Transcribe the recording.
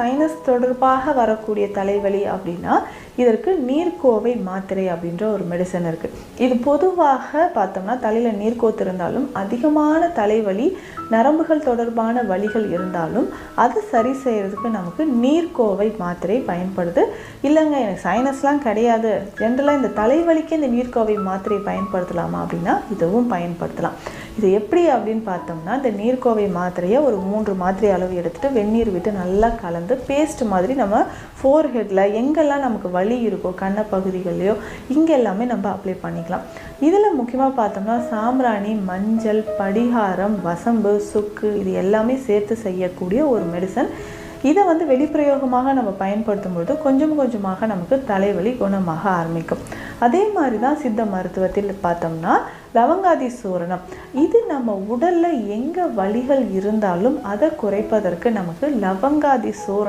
Sinus தொடர்பாக வரக்கூடிய தலைவலி அப்படின்னா இதற்கு நீர்க்கோவை மாத்திரை அப்படின்ற ஒரு மெடிசன் இருக்குது இது பொதுவாக பார்த்தோம்னா தலையில் நீர்க்கோத்து இருந்தாலும் அதிகமான தலைவலி நரம்புகள் தொடர்பான வலிகள் இருந்தாலும் அது சரி செய்கிறதுக்கு நமக்கு நீர்க்கோவை மாத்திரை பயன்படுது. இல்லைங்க எனக்கு சைனஸ்லாம் கிடையாது. ஜென்ரலாக இந்த தலைவலிக்கு இந்த நீர்க்கோவை மாத்திரை பயன்படுத்தலாமா அப்படின்னா இதுவும் பயன்படுத்தலாம். இது எப்படி அப்படின்னு பார்த்தோம்னா இந்த நீர்க்கோவை மாத்திரையை ஒரு மூன்று மாத்திரை அளவு எடுத்துகிட்டு வெந்நீர் விட்டு நல்லா கலந்து பேஸ்ட் மாதிரி நம்ம ஃபோர் ஹெட்டில் எங்கெல்லாம் நமக்கு வலி இருக்கோ கண்ண பகுதிகள்லையோ இங்கே எல்லாமே நம்ம அப்ளை பண்ணிக்கலாம். இதில் முக்கியமாக பார்த்தோம்னா சாம்பிராணி மஞ்சள் படிகாரம் வசம்பு சுக்கு இது எல்லாமே சேர்த்து செய்யக்கூடிய ஒரு மெடிசன் இதை வந்து வெளிப்பிரயோகமாக நம்ம பயன்படுத்தும் பொழுது கொஞ்சம் கொஞ்சமாக நமக்கு தலைவலி குணமாக ஆரம்பிக்கும். அதே மாதிரி தான் சித்த மருத்துவத்தில் பார்த்தோம்னா லவங்காதி சூரணம் இது நம்ம உடலில் எங்கே வலிகள் இருந்தாலும் அதை குறைப்பதற்கு நமக்கு லவங்காதி சூரணம்